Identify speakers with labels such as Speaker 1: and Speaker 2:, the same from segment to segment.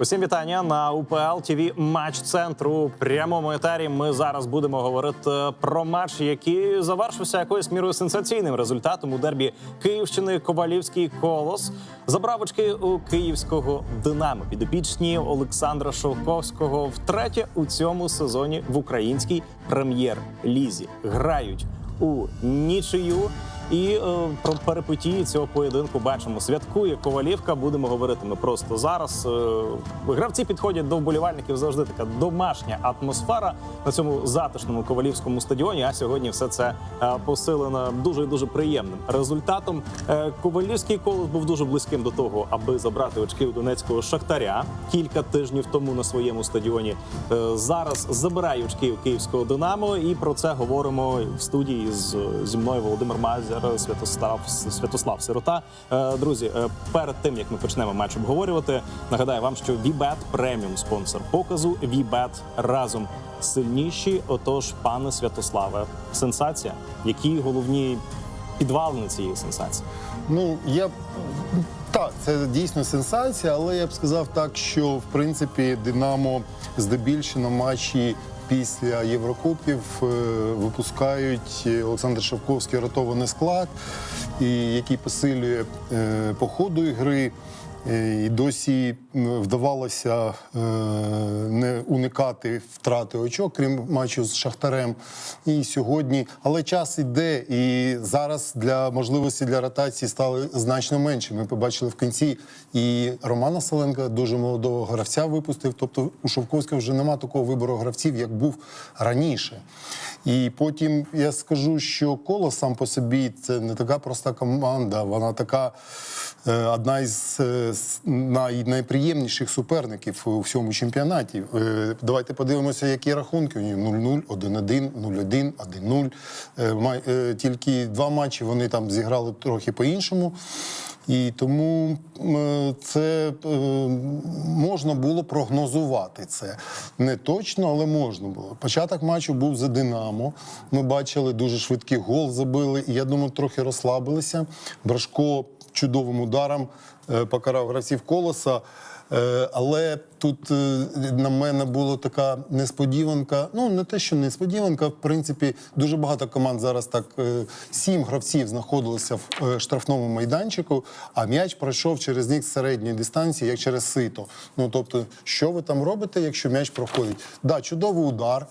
Speaker 1: Усім вітання на УПЛ ТВ матч центру прямому етері. Ми зараз будемо говорити про матч, який завершився якоюсь мірою сенсаційним результатом у дербі Київщини. Ковалівський колос забрав очки у київського Динамо. Підопічні Олександра Шовковського втретє у цьому сезоні в українській прем'єр-лізі грають у нічию. І е, про перипетії цього поєдинку бачимо. Святкує Ковалівка. Будемо говорити ми просто зараз. Е, гравці підходять до вболівальників. Завжди така домашня атмосфера на цьому затишному ковалівському стадіоні. А сьогодні все це е, посилено дуже дуже приємним результатом. Ковалівський колос був дуже близьким до того, аби забрати очки у донецького шахтаря кілька тижнів тому на своєму стадіоні. Зараз забирає очки у київського Динамо, і про це говоримо в студії з зі мною Володимир Святослав Святослав Сирота. Е, Друзі, е, перед тим як ми почнемо матч обговорювати, нагадаю вам, що Вібет преміум спонсор показу. Вібет разом сильніші. Отож, пане Святославе, сенсація. Які головні підвалини цієї сенсації?
Speaker 2: Ну я так, це дійсно сенсація, але я б сказав так, що в принципі Динамо здебільшого матчі після Єврокубків е, випускають е, Олександр Шевковський ротований склад, який посилює е, по ходу ігри. Е, І досі вдавалося е, не уникати втрати очок, крім матчу з Шахтарем. І сьогодні, але час іде, і зараз для можливості для ротації стали значно менше. Ми побачили в кінці і Романа Саленка, дуже молодого гравця, випустив. Тобто у Шовковського вже нема такого вибору гравців, як був раніше. І потім я скажу, що коло сам по собі це не така проста команда, вона така е, одна із е, най, найприємніших суперників у всьому чемпіонаті. Е, Давайте подивимося, які рахунки у нього 0-0, 1-1, 0-1, 1-0. Е, е, Тільки два матчі вони там зіграли трохи по-іншому. І тому це е, можна було прогнозувати це. Не точно, але можна було. Початок матчу був за Динамо. Ми бачили дуже швидкий гол забили, і я думаю, трохи розслабилися. Брашко чудовим ударом е, покарав гравців колоса. Е, Але тут е, на мене була така несподіванка. Ну не те, що несподіванка. В принципі, дуже багато команд зараз так е, сім гравців знаходилися в штрафному майданчику, а м'яч пройшов через них середньої дистанції, як через сито. Ну тобто, що ви там робите, якщо м'яч проходить? Да, чудовий удар.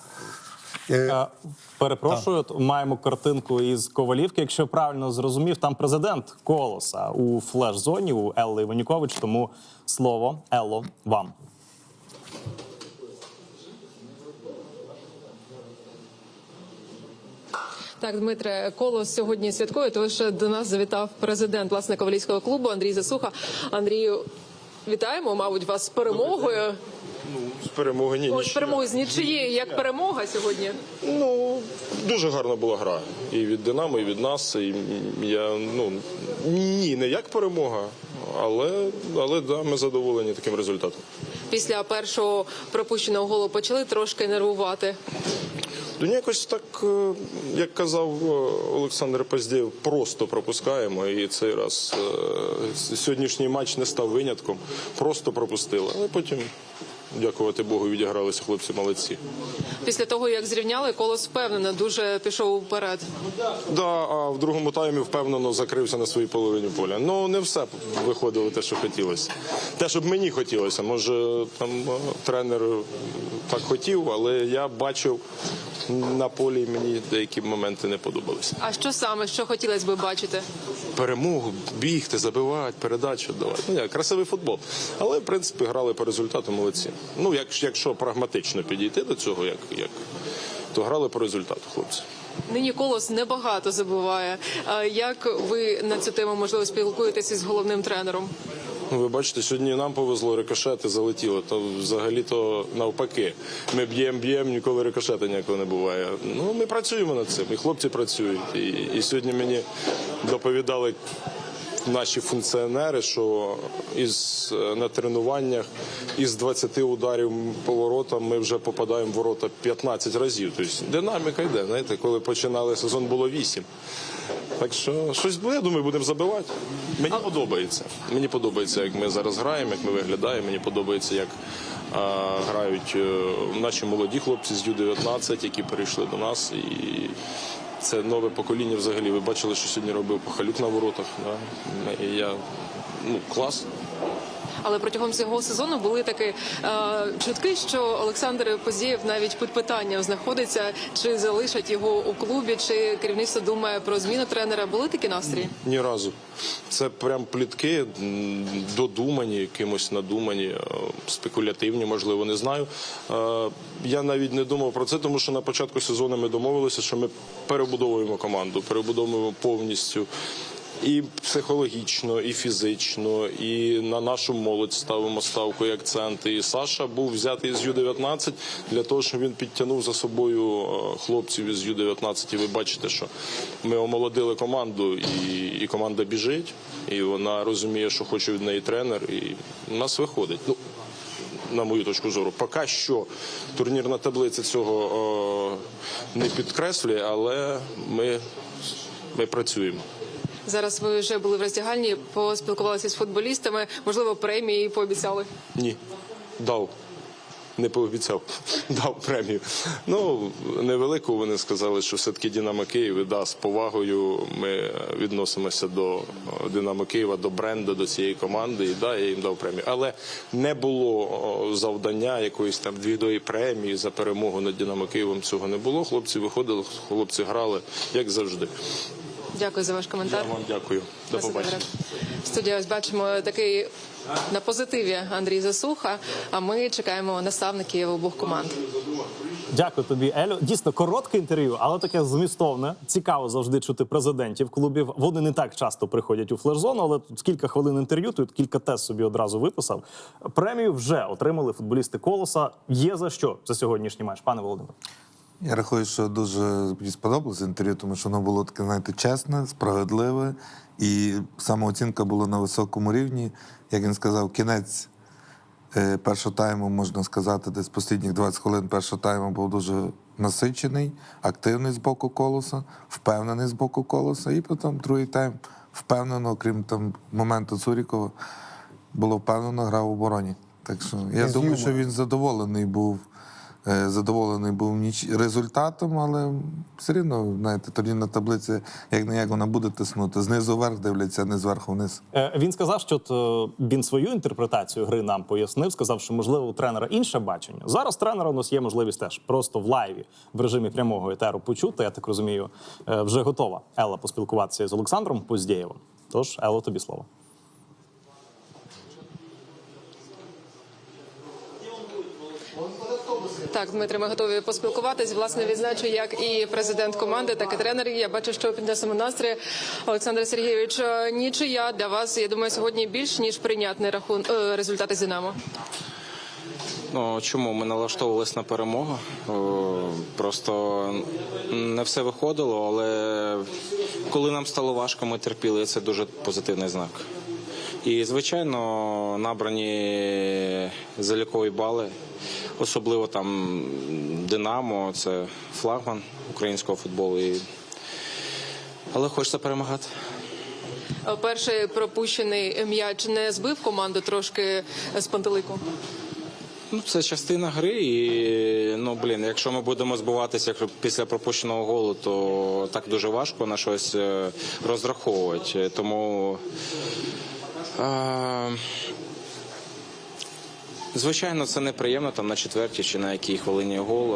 Speaker 2: Е,
Speaker 1: Е, Перепрошую, от маємо картинку із Ковалівки. Якщо правильно зрозумів, там президент Колоса у флеш-зоні у Елли Іванюкович. Тому слово Елло вам.
Speaker 3: Так, Дмитре, колос сьогодні святкує, тому що до нас завітав президент власне Ковалівського клубу Андрій Засуха. Андрію, вітаємо, мабуть, вас з перемогою.
Speaker 4: З перемоги ні,
Speaker 3: Ось
Speaker 4: ні.
Speaker 3: перемогою з нічиєю, як перемога сьогодні.
Speaker 4: Ну дуже гарна була гра. І від Динамо, і від нас. І я ну ні, не як перемога, але але да, ми задоволені таким результатом.
Speaker 3: Після першого пропущеного голу почали трошки нервувати.
Speaker 4: Ну, якось так, е, як казав е, Олександр Поздєєв, просто пропускаємо. І цей раз е, сьогоднішній матч не став винятком. Просто пропустили. Але потім, дякувати Богу, відігралися хлопці молодці.
Speaker 3: Після того, як зрівняли, колос впевнено дуже пішов вперед.
Speaker 4: Да, а в другому таймі впевнено закрився на своїй половині поля. Ну не все виходило те, що хотілося. Те, що б мені хотілося. Може, там е, тренер так хотів, але я бачив на полі мені деякі моменти не подобалися.
Speaker 3: А що саме, що хотілося би бачити?
Speaker 4: Перемогу, бігти, забивати, передачу давати. Ну як красивий футбол. Але в принципі грали по результату молодці. Ну, якщо, якщо прагматично підійти до цього, як, як то грали по результату, хлопці.
Speaker 3: Нині колос небагато забуває. А Як ви на цю тему можливо спілкуєтеся з головним тренером?
Speaker 4: Ну, Ви бачите, сьогодні нам повезло, рикошети залетіло. То взагалі то навпаки. Ми б'ємо, б'ємо, ніколи рикошета ніякого не буває. Ну ми працюємо над цим, і хлопці працюють. І, і сьогодні мені доповідали наші функціонери, що із е, на тренуваннях із 20 ударів по воротам ми вже попадаємо в ворота 15 разів. Тобто динаміка йде. Знаєте, коли починали сезон, було 8. Так що щось я думаю, будемо забивати. Мені подобається. Мені подобається, як ми зараз граємо, як ми виглядаємо. Мені подобається, як а, грають е, наші молоді хлопці з Ю-19, які перейшли до нас. І це нове покоління взагалі. Ви бачили, що сьогодні робив Пахалюк на воротах. Да? Я, ну, клас.
Speaker 3: Але протягом цього сезону були такі е, чутки, що Олександр Позєєв навіть під питанням знаходиться, чи залишать його у клубі, чи керівництво думає про зміну тренера. Були такі настрої?
Speaker 4: Ні разу. Це прям плітки, додумані, якимось надумані, е, спекулятивні, можливо, не знаю. Е, Я навіть не думав про це, тому що на початку сезону ми домовилися, що ми перебудовуємо команду, перебудовуємо повністю. І психологічно, і фізично, і на нашу молодь ставимо ставку і акценти. І Саша був взятий з Ю-19 для того, щоб він підтягнув за собою е, хлопців із Ю-19. І ви бачите, що ми омолодили команду, і, і команда біжить, і вона розуміє, що хоче від неї тренер, і у нас виходить. Ну, на мою точку зору, поки що турнірна таблиця цього е, не підкреслює, але ми, ми працюємо.
Speaker 3: Зараз ви вже були в роздягальні, поспілкувалися з футболістами. Можливо, премії пообіцяли.
Speaker 4: Ні, дав. Не пообіцяв, дав премію. Ну, невелику вони сказали, що все-таки Динамо Київ, да, з повагою ми відносимося до е, Динамо Києва, до бренду, до цієї команди. І да, я їм дав премію. Але не було завдання якоїсь там двідої премії за перемогу над Динамо Києвом. Цього не було. Хлопці виходили, хлопці грали, як завжди.
Speaker 3: Дякую за ваш
Speaker 4: Я
Speaker 3: коментар.
Speaker 4: вам дякую. До побачення.
Speaker 3: Студія, ось бачимо такий на позитиві Андрій Засуха. А ми чекаємо наставників обох команд.
Speaker 1: Дякую тобі, Елю. Дійсно коротке інтерв'ю, але таке змістовне. Цікаво завжди чути президентів клубів. Вони не так часто приходять у флеш-зону, але тут кілька хвилин інтерв'ю. Тут кілька тез собі одразу виписав. Премію вже отримали футболісти колоса. Є за що за сьогоднішній матч, пане Володимир.
Speaker 5: Я рахую, що дуже мені сподобалося інтерв'ю, тому що воно було таке, знаєте, чесне, справедливе, і самооцінка була на високому рівні. Як він сказав, кінець е, першого тайму, можна сказати, десь останніх 20 хвилин першого тайму був дуже насичений, активний з боку колоса, впевнений з боку колоса. І потім другий тайм впевнено, окрім там моменту Цурікова, було впевнено, грав в обороні. Так що я
Speaker 2: Без
Speaker 5: думаю, що він задоволений був. Е, Задоволений був ніч результатом, але все рівно, знаєте, турнірна таблиця, як не як вона буде тиснути. Знизу вверх дивляться, не зверху вниз.
Speaker 1: Е, Він сказав, що от, е, він свою інтерпретацію гри нам пояснив. Сказав, що можливо у тренера інше бачення. Зараз тренера у нас є можливість теж просто в лайві в режимі прямого етеру почути. Я так розумію, вже готова Елла поспілкуватися з Олександром Поздєєвим. Тож, Ело, тобі слово.
Speaker 3: Так, Дмитре, ми готові поспілкуватись. Власне, відзначу, як і президент команди, так і тренер. Я бачу, що піднесемо настрій. Олександр Сергійович, е, нічия для вас. Я думаю, сьогодні більш ніж прийнятний рахун е, результати Динамо.
Speaker 6: Ну, чому ми налаштовувалися на перемогу? Просто не все виходило, але коли нам стало важко, ми терпіли. Це дуже позитивний знак. І, звичайно, набрані залікові бали, особливо там Динамо, це флагман українського футболу. І... Але хочеться перемагати.
Speaker 3: Е, Перший пропущений м'яч не збив команду трошки з пантелику.
Speaker 6: Ну, це частина гри, і ну блін, якщо ми будемо збиватися після пропущеного голу, то так дуже важко на щось е, розраховувати. Тому е, звичайно, це неприємно там на четвертій чи на якій хвилині гол.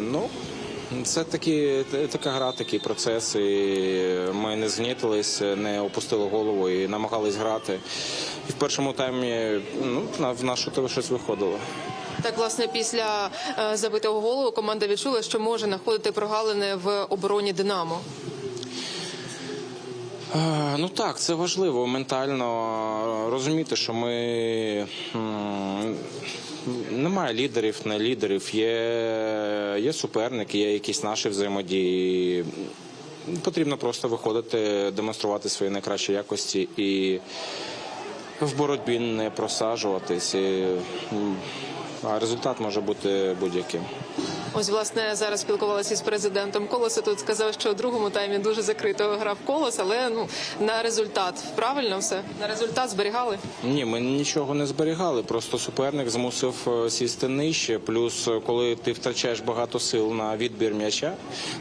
Speaker 6: Ну це такі, така гра, такий процес. І ми не згнітились, не опустили голову і намагались грати. І в першому таймі ну, в нашу тебе щось виходило.
Speaker 3: Так, власне, після е, забитого голу команда відчула, що може знаходити прогалини в обороні Динамо.
Speaker 6: Е, Ну так, це важливо ментально розуміти, що ми немає лідерів, не лідерів, є, є суперники, є якісь наші взаємодії. Потрібно просто виходити, демонструвати свої найкращі якості і в боротьбі не просаджуватись. І, а результат може бути будь-яким.
Speaker 3: Ось власне зараз спілкувалася із президентом Колоса. Тут сказав, що у другому таймі дуже закрито грав колос, але ну на результат правильно все на результат зберігали.
Speaker 6: Ні, ми нічого не зберігали. Просто суперник змусив е, сісти нижче. Плюс, е, коли ти втрачаєш багато сил на відбір м'яча,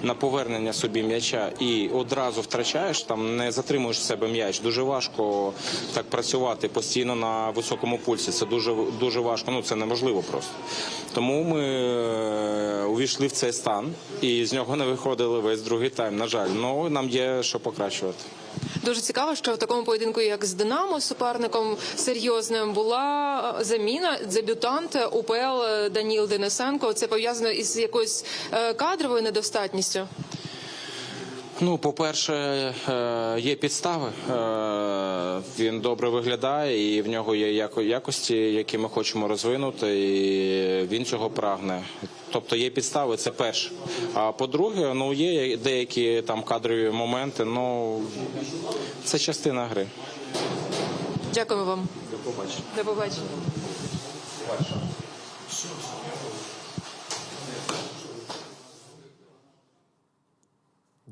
Speaker 6: на повернення собі м'яча і одразу втрачаєш, там не затримуєш в себе м'яч. Дуже важко так працювати постійно на високому пульсі. Це дуже дуже важко. Ну це неможливо просто. Тому ми е, увійшли в цей стан і з нього не виходили весь другий тайм. На жаль, ну нам є що покращувати.
Speaker 3: Дуже цікаво, що в такому поєдинку, як з Динамо, суперником серйозним була е, заміна дебютант УПЛ Даніл Денисенко. Це пов'язано із якоюсь е, кадровою недостатністю.
Speaker 6: Ну, по-перше, е, є підстави. Е, Він добре виглядає, і в нього є яко- якості, які ми хочемо розвинути, і він цього прагне. Тобто є підстави, це перше. А по-друге, ну є деякі там кадрові моменти. Ну це частина гри.
Speaker 3: Дякуємо вам. До побачення. До побачення.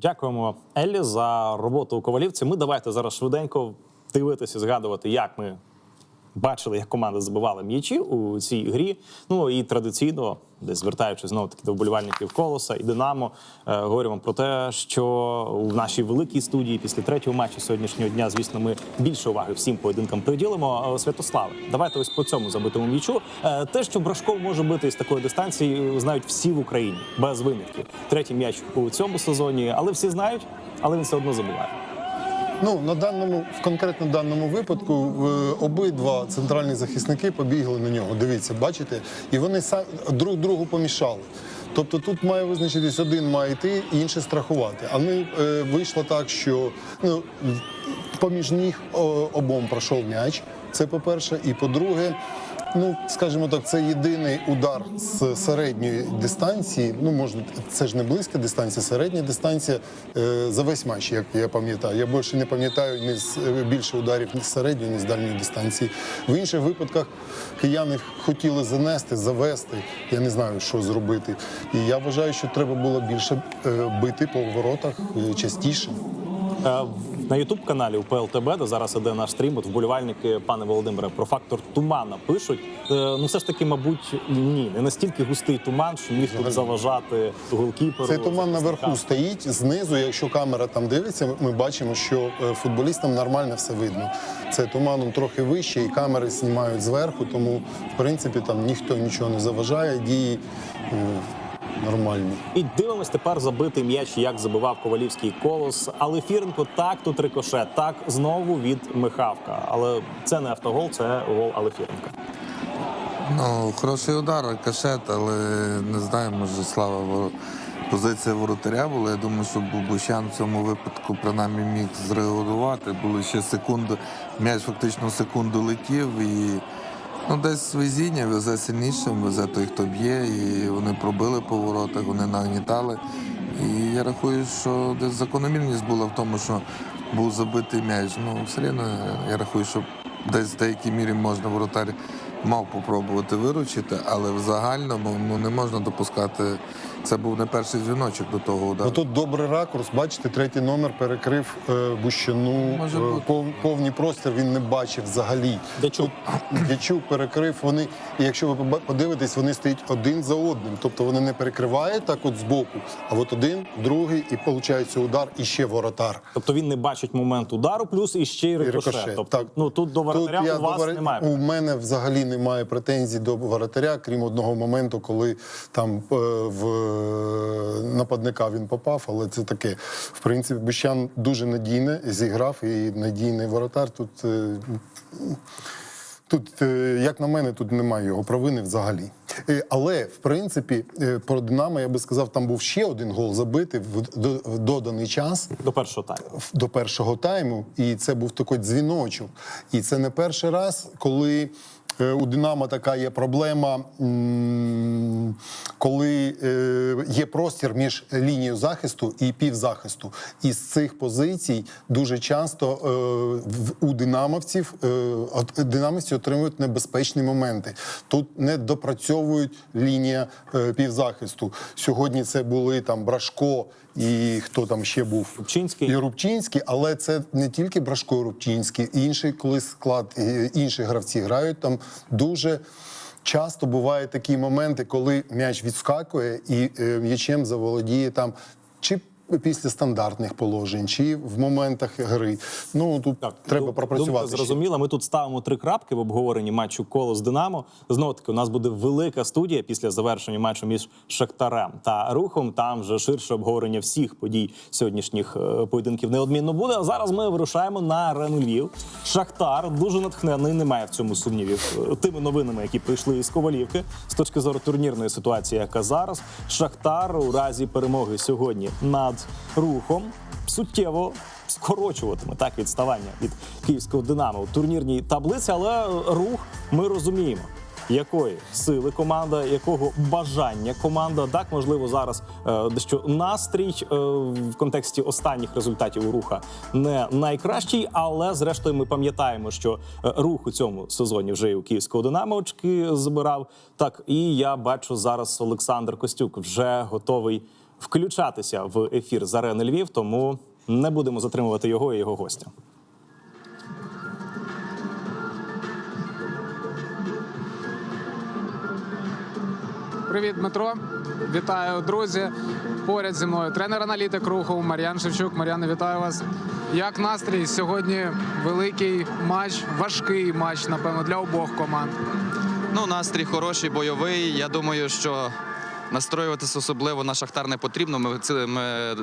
Speaker 1: Дякуємо Еллі за роботу у Ковалівці. Ми давайте зараз швиденько дивитися, згадувати, як ми бачили, як команди забивали м'ячі у цій грі. Ну і традиційно, десь звертаючись знову таки до вболівальників колоса і Динамо, е, говоримо про те, що в нашій великій студії після третього матчу сьогоднішнього дня, звісно, ми більше уваги всім поєдинкам приділимо. Е, Святославе, давайте ось по цьому забитому м'ячу. Е, Те, що Брашков може бити з такої дистанції, знають всі в Україні без винятків. Третій м'яч у цьому сезоні, але всі знають, але він все одно забуває.
Speaker 2: Ну на даному, в конкретно даному випадку, обидва центральні захисники побігли на нього. Дивіться, бачите, і вони са- друг другу помішали. Тобто тут має визначитись один має йти, інший страхувати. А ми е, вийшло так, що ну, поміж них обом пройшов м'яч. Це по-перше. І по-друге, ну скажімо так, це єдиний удар з середньої дистанції. Ну, можна, це ж не близька дистанція, середня дистанція е, за весь матч, як я пам'ятаю. Я більше не пам'ятаю ні з е, більше ударів ні з середньої, ні з дальньої дистанції. В інших випадках кияни хотіли занести, завести. Я не знаю, що зробити. І я вважаю, що треба було більше е, бити по воротах е, частіше.
Speaker 1: Е, На Ютуб каналі УПЛ ТБ, де зараз іде наш стрім, от вболівальники, пане Володимире, про фактор тумана пишуть. Е, Ну, все ж таки, мабуть, ні, не настільки густий туман, що міг тут заважати голкіперу.
Speaker 2: Цей туман наверху стоїть знизу. Якщо камера там дивиться, ми бачимо, що е, футболістам нормально все видно. Це туманом трохи вище, і камери знімають зверху, тому в принципі там ніхто нічого не заважає. Дії нормальні.
Speaker 1: І дивимось тепер забитий м'яч, як забивав ковалівський колос. Але Фіренко так тут рикошет, так знову від Михавка. Але це не автогол, це гол Алефіренка.
Speaker 5: Ну, хороший удар, кашет, але не знаю, може слава позиція воротаря була. Я думаю, що Бубущан в цьому випадку принаймні міг зреагувати. Були ще секунди, м'яч фактично секунду летів і ну, десь везіння везе сильнішим, везе той, хто б'є, і вони пробили по воротах, вони нагнітали. І я рахую, що десь закономірність була в тому, що був забитий м'яч. Ну, все одно я рахую, що десь в деякій мірі можна воротар мав попробувати виручити, але в загальному ну, не можна допускати. Це був не перший дзвіночок до того удару.
Speaker 2: Ну тут добрий ракурс. Бачите, третій номер перекрив е, Бущану.
Speaker 5: Може
Speaker 2: Е,
Speaker 5: бути.
Speaker 2: пов- повний простір він не бачив взагалі.
Speaker 1: Дячук.
Speaker 2: Дячук перекрив. Вони, і якщо ви поба- подивитесь, вони стоять один за одним. Тобто вони не перекривають так, от збоку, а от один, другий, і виходить удар, і ще воротар.
Speaker 1: Тобто він не бачить момент удару, плюс і ще й
Speaker 2: І
Speaker 1: рикошет.
Speaker 2: рикошет.
Speaker 1: Тобто,
Speaker 2: Так.
Speaker 1: ну тут до воротаря
Speaker 2: я
Speaker 1: у вас
Speaker 2: до
Speaker 1: немає.
Speaker 2: У мене взагалі немає претензій до воротаря, крім одного моменту, коли там е, в е, нападника він попав, але це таке. В принципі, Бущан дуже надійне зіграв і надійний воротар тут. е, Тут, як на мене, тут немає його провини взагалі. Але в принципі, про Динамо я би сказав, там був ще один гол забитий в доданий час
Speaker 1: До першого тайму.
Speaker 2: до першого тайму, і це був такий дзвіночок. І це не перший раз, коли у Динамо така є проблема, коли е, є простір між лінією захисту і півзахисту. І з цих позицій дуже часто е, у динамовців е, динамівці отримують небезпечні моменти. Тут не допрацьовують лінія е, півзахисту. Сьогодні це були там Брашко і хто там ще був
Speaker 1: Рубчинський.
Speaker 2: і Рубчинський, але це не тільки Брашко і Рубчинський, інший, коли склад інші гравці грають там дуже. Часто бувають такі моменти, коли м'яч відскакує і е, м'ячем заволодіє там чи після стандартних положень, чи в моментах гри. Ну тут треба
Speaker 1: дум-
Speaker 2: пропрацювати.
Speaker 1: Думка зрозуміла. Ми тут ставимо три крапки в обговоренні матчу коло з Динамо. Знову таки, у нас буде велика студія після завершення матчу між Шахтарем та Рухом. Там вже ширше обговорення всіх подій сьогоднішніх е, поєдинків неодмінно буде. А зараз ми вирушаємо на арену Львів. Шахтар дуже натхнений, немає в цьому сумнівів. Е, Тими новинами, які прийшли із Ковалівки, з точки зору турнірної ситуації, яка зараз Шахтар у разі перемоги сьогодні над рухом суттєво скорочуватиме так відставання від київського динамо у турнірній таблиці, але рух ми розуміємо. Якої сили команда, якого бажання команда, так можливо зараз е, дещо настрій е, в контексті останніх результатів у руха не найкращий, але зрештою ми пам'ятаємо, що е, рух у цьому сезоні вже і у київського динамо очки забирав. Так і я бачу зараз Олександр Костюк вже готовий включатися в ефір з арени Львів, тому не будемо затримувати його і його гостя.
Speaker 7: Привіт, Дмитро. Вітаю, друзі. Поряд зі мною тренер-аналітик руху Мар'ян Шевчук. Мар'яне, вітаю вас. Як настрій? Сьогодні великий матч, важкий матч, напевно, для обох команд.
Speaker 8: Ну, настрій хороший, бойовий. Я думаю, що настроюватися особливо на шахтар не потрібно. Ми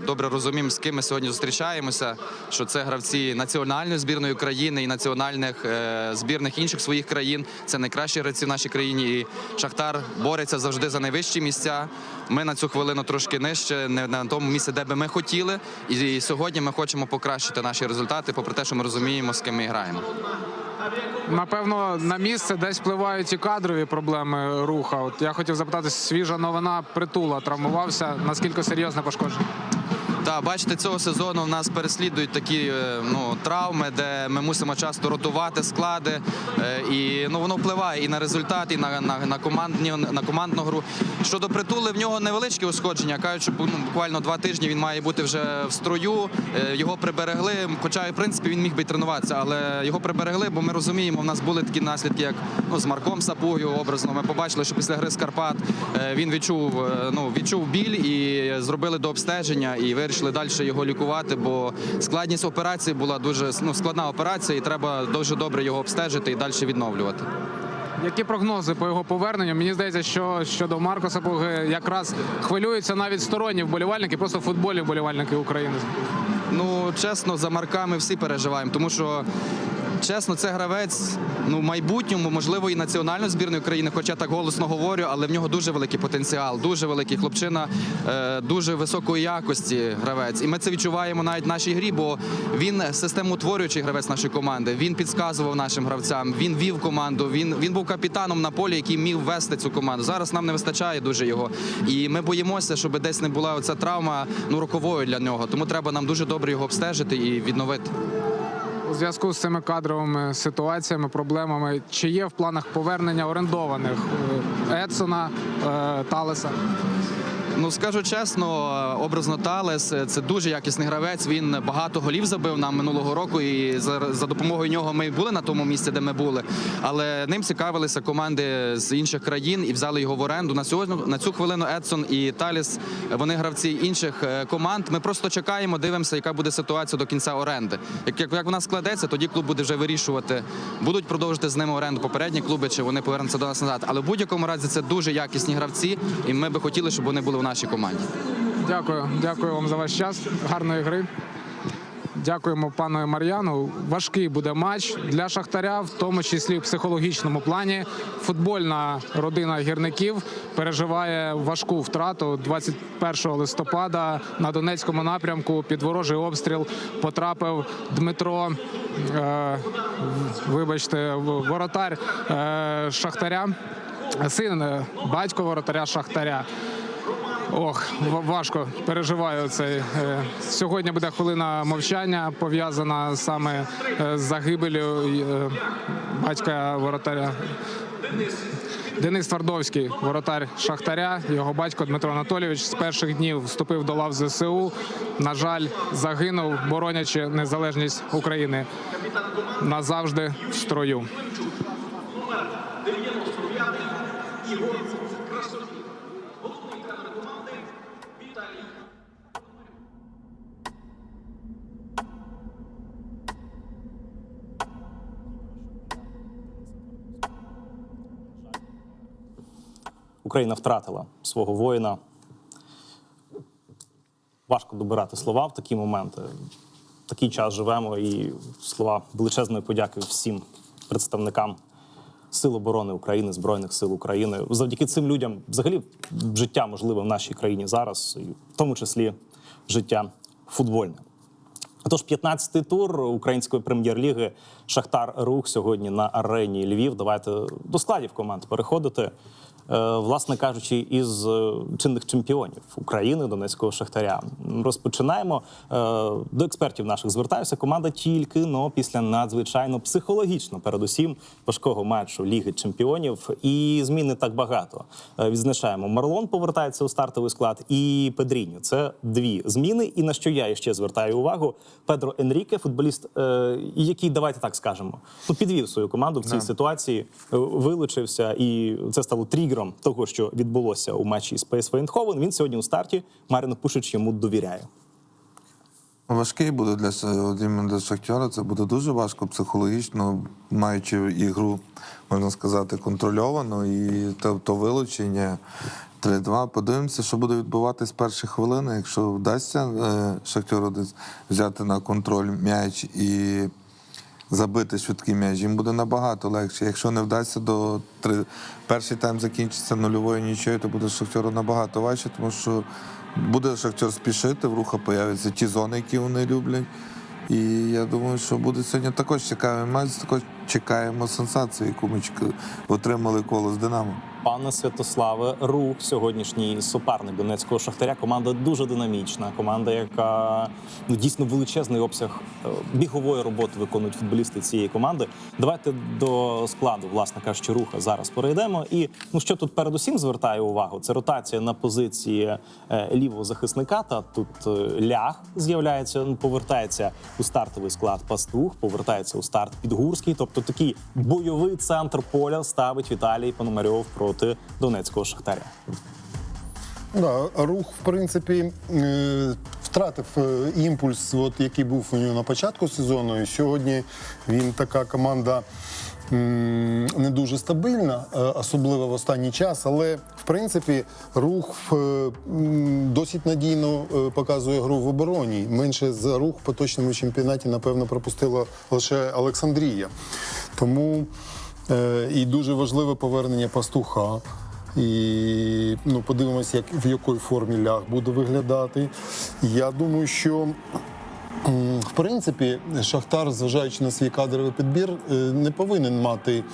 Speaker 8: добре розуміємо, з ким ми сьогодні зустрічаємося. Що це гравці національної збірної країни і національних е, збірних інших своїх країн. Це найкращі гравці в нашій країні. І Шахтар бореться завжди за найвищі місця. Ми на цю хвилину трошки нижче, не на тому місці, де би ми хотіли. І сьогодні ми хочемо покращити наші результати, попри те, що ми розуміємо, з ким ми граємо.
Speaker 7: Напевно, на місце десь впливають і кадрові проблеми руха. От я хотів запитати, свіжа новина притула травмувався. Наскільки серйозне пошкодження?
Speaker 8: Так, бачите, цього сезону в нас переслідують такі е, ну, травми, де ми мусимо часто ротувати склади. Е, І ну, воно впливає і на результат, і на, на, на, командні, на командну гру. Щодо притули, в нього невеличкі ушкодження. Кажуть, що ну, буквально два тижні він має бути вже в строю. Е, Його приберегли. Хоча, в принципі, він міг би тренуватися, але його приберегли, бо ми розуміємо, в нас були такі наслідки, як ну, з Марком Сапугою образно. Ми побачили, що після гри з Карпат він відчув, ну, відчув біль і зробили до обстеження і вирішили далі його лікувати, бо складність операції була дуже ну, складна операція, і треба дуже добре його обстежити і далі відновлювати.
Speaker 7: Які прогнози по його поверненню? Мені здається, що щодо Маркоса Буги якраз хвилюються навіть сторонні вболівальники, просто футбольні вболівальники України.
Speaker 8: Ну, чесно, за марками всі переживаємо, тому що. Чесно, це гравець ну в майбутньому, можливо, і національної збірної України, хоча так голосно говорю, але в нього дуже великий потенціал, дуже великий хлопчина, е, дуже високої якості гравець. І ми це відчуваємо навіть в нашій грі, бо він системотворюючий гравець нашої команди. Він підказував нашим гравцям, він вів команду. Він він був капітаном на полі, який міг вести цю команду. Зараз нам не вистачає дуже його. І ми боїмося, щоб десь не була оця травма ну роковою для нього. Тому треба нам дуже добре його обстежити і відновити.
Speaker 7: У зв'язку з цими кадровими ситуаціями, проблемами, чи є в планах повернення орендованих е, Едсона, е, Талеса?
Speaker 8: Ну скажу чесно, образно Талес е, це дуже якісний гравець. Він багато голів забив нам минулого року, і за, допомогою нього ми були на тому місці, де ми були. Але ним цікавилися команди з інших країн і взяли його в оренду. На сьогодні на цю хвилину Едсон і Таліс вони гравці інших е, команд. Ми просто чекаємо, дивимося, яка буде ситуація до кінця оренди. Як, як, як вона складеться, тоді клуб буде вже вирішувати, будуть продовжити з ними оренду попередні клуби, чи вони повернуться до нас назад. Але в будь-якому разі це дуже якісні гравці, і ми би хотіли, щоб вони були нашій команді.
Speaker 7: Дякую, дякую вам за ваш час. Гарної гри. Дякуємо пану Мар'яну. Важкий буде матч для Шахтаря, в тому числі в психологічному плані. Футбольна родина гірників переживає важку втрату 21 листопада на Донецькому напрямку. Під ворожий обстріл потрапив Дмитро е, вибачте, воротар е, Шахтаря, син е, батько воротаря Шахтаря. Ох, важко переживаю цей. е, Сьогодні буде хвилина мовчання, пов'язана саме е, з загибелю е, батька воротаря. Денис Твардовський, воротар Шахтаря. Його батько Дмитро Анатолійович з перших днів вступив до лав ЗСУ. На жаль, загинув, боронячи незалежність України назавжди в строю.
Speaker 1: Україна втратила свого воїна. Важко добирати слова в такі моменти. В такий час живемо, і слова величезної подяки всім представникам Сил оборони України, Збройних сил України. Завдяки цим людям взагалі життя можливе в нашій країні зараз, і в тому числі життя футбольне. Отож, 15-й тур української прем'єр-ліги Шахтар Рух сьогодні на арені Львів. Давайте до складів команд переходити. Е, Власне кажучи, із е, чинних чемпіонів України Донецького Шахтаря розпочинаємо. Е, До експертів наших звертаюся. Команда тільки но після надзвичайно психологічно, передусім важкого матчу Ліги Чемпіонів. І змін не так багато. Відзначаємо, Марлон повертається у стартовий склад, і Педріньо. Це дві зміни. І на що я ще звертаю увагу, Педро Енріке, футболіст, який давайте так скажемо, ну підвів свою команду в цій ситуації, е, вилучився, і це стало тригером того, що відбулося у матчі з ПСВ. Він сьогодні у старті. Марин Пушич йому довіряє.
Speaker 5: Важкий буде для, для Шахтера. Це буде дуже важко психологічно, маючи ігру, можна сказати, контрольовану, і то, то вилучення 3-2. Подивимося, що буде відбуватись з перших хвилин. Якщо вдасться е, Шахтеру взяти на контроль м'яч і забити швидкий м'яч, їм буде набагато легше. Якщо не вдасться до три... перший тайм закінчиться нульовою нічою, то буде Шахтеру набагато важче, тому що буде Шахтер спішити, в руха появляться ті зони, які вони люблять. І я думаю, що буде сьогодні також цікавий матч, також чекаємо сенсацію, яку ми отримали коло з Динамо.
Speaker 1: Пане Святославе, рух сьогоднішній суперник Донецького шахтаря. Команда дуже динамічна. Команда, яка ну, дійсно величезний обсяг е, бігової роботи виконують футболісти цієї команди. Давайте до складу, власне кажучи, руха зараз перейдемо. І ну що тут передусім звертаю увагу, це ротація на позиції е, лівого захисника. Та тут е, лях з'являється, ну, повертається у стартовий склад пастух, повертається у старт підгурський. Тобто такий бойовий центр поля ставить Віталій Пономарьов проти Донецького шахтаря.
Speaker 2: Да, рух, в принципі, е, втратив е, імпульс, от, який був у нього на початку сезону. І сьогодні він така команда не дуже стабільна, е, особливо в останній час. Але в принципі рух досить надійно показує гру в обороні. Менше за рух в поточному чемпіонаті, напевно, пропустила лише Олександрія. Тому і дуже важливе повернення пастуха. І ну, подивимося, як в якій формі ляг буде виглядати. Я думаю, що в принципі Шахтар, зважаючи на свій кадровий підбір, е, не повинен мати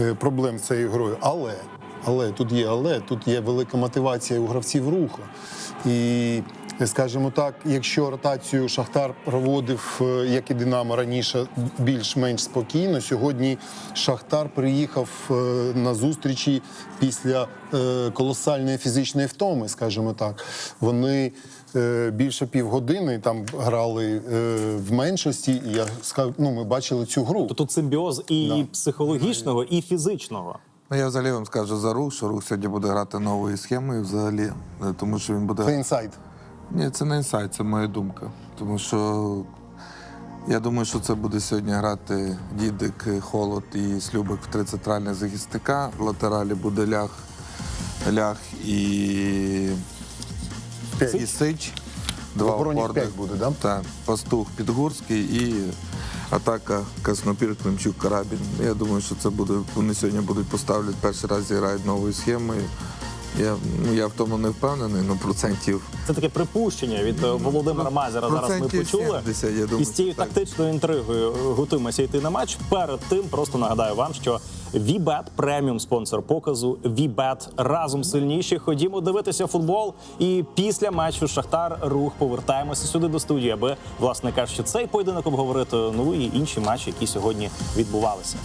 Speaker 2: е, проблем з цією грою. Але, але тут є, але тут є велика мотивація у гравців руху. І скажімо так, якщо ротацію Шахтар проводив, е, як і Динамо раніше, більш-менш спокійно, сьогодні Шахтар приїхав е, на зустрічі після е, колосальної фізичної втоми, скажімо так. Вони більше півгодини там грали в меншості, і я скажу, ну, ми бачили цю гру.
Speaker 1: То тут симбіоз і
Speaker 2: Да.
Speaker 1: психологічного, і фізичного.
Speaker 5: Ну, я взагалі вам скажу за рух, що рух сьогодні буде грати новою схемою взагалі, тому що він буде.
Speaker 2: Це інсайд.
Speaker 5: Ні, це не інсайт, це моя думка. Тому що я думаю, що це буде сьогодні грати Дідик, Холод і Слюбик в три центральних захисника. В латералі буде лях, лях і, і Сич. Два
Speaker 2: обороні
Speaker 5: опорних.
Speaker 2: буде, да?
Speaker 5: Так, пастух Підгурський і атака Краснопір, Климчук, Карабін. Я думаю, що це буде. Вони сьогодні будуть поставлять перший раз зіграють новою схемою. Я, ну, я в тому не впевнений, ну процентів
Speaker 1: Це таке припущення від е, Володимира Мазера. Зараз ми почули.
Speaker 5: 70, я думаю,
Speaker 1: І з цією
Speaker 5: так.
Speaker 1: тактичною інтригою готуємося йти на матч. Перед тим просто нагадаю вам, що VBET – преміум спонсор показу. VBET разом сильніші. Ходімо дивитися футбол. І після матчу Шахтар Рух повертаємося сюди до студії, аби власне кажучи, цей поєдинок обговорити. Ну і інші матчі, які сьогодні відбувалися.